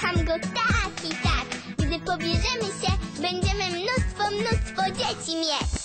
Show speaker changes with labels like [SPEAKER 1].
[SPEAKER 1] kocham go tak i tak. Gdy pobierzemy się, będziemy mnóstwo, mnóstwo dzieci mieć.